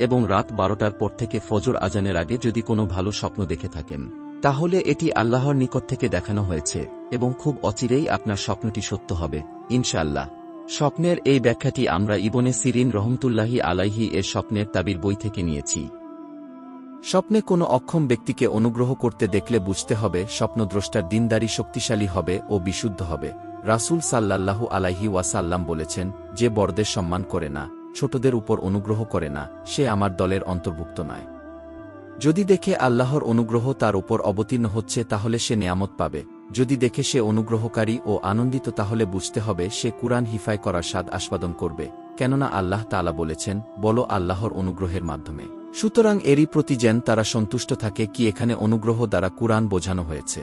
এবং রাত বারোটার পর থেকে ফজর আজানের আগে যদি কোনো ভালো স্বপ্ন দেখে থাকেন, তাহলে এটি আল্লাহর নিকট থেকে দেখানো হয়েছে, এবং খুব অচিরেই আপনার স্বপ্নটি সত্য হবে, ইনশাআল্লাহ। স্বপ্নের এই ব্যাখ্যাটি আমরা ইবনে সিরিন রহমতুল্লাহি আলাইহি এর স্বপ্নের তাবির বই থেকে নিয়েছি। স্বপ্নে কোনো অক্ষম ব্যক্তিকে অনুগ্রহ করতে দেখলে বুঝতে হবে স্বপ্নদ্রষ্টার দিনদারি শক্তিশালী হবে ও বিশুদ্ধ হবে। রাসূল সাল্লাল্লাহু আলাইহি ওয়াসাল্লাম বলেছেন, যে বড়দের সম্মান করে না। ছোটদের উপর অনুগ্রহ করে না, সে আমার দলের অন্তর্ভুক্ত নয়। যদি দেখে আল্লাহর অনুগ্রহ তার উপর অবতীর্ণ হচ্ছে, তাহলে সে নেয়ামত পাবে। যদি দেখে সে অনুগ্রহকারী ও আনন্দিত, তাহলে বুঝতে হবে সে কুরআন হিফায় করার স্বাদ আস্বাদন করবে। কেননা আল্লাহ তালা বলেছেন, বলো আল্লাহর অনুগ্রহের মাধ্যমে। সুতরাং এরই প্রতি যেন তারা সন্তুষ্ট থাকে কি এখানে অনুগ্রহ দ্বারা কুরআন বোঝানো হয়েছে।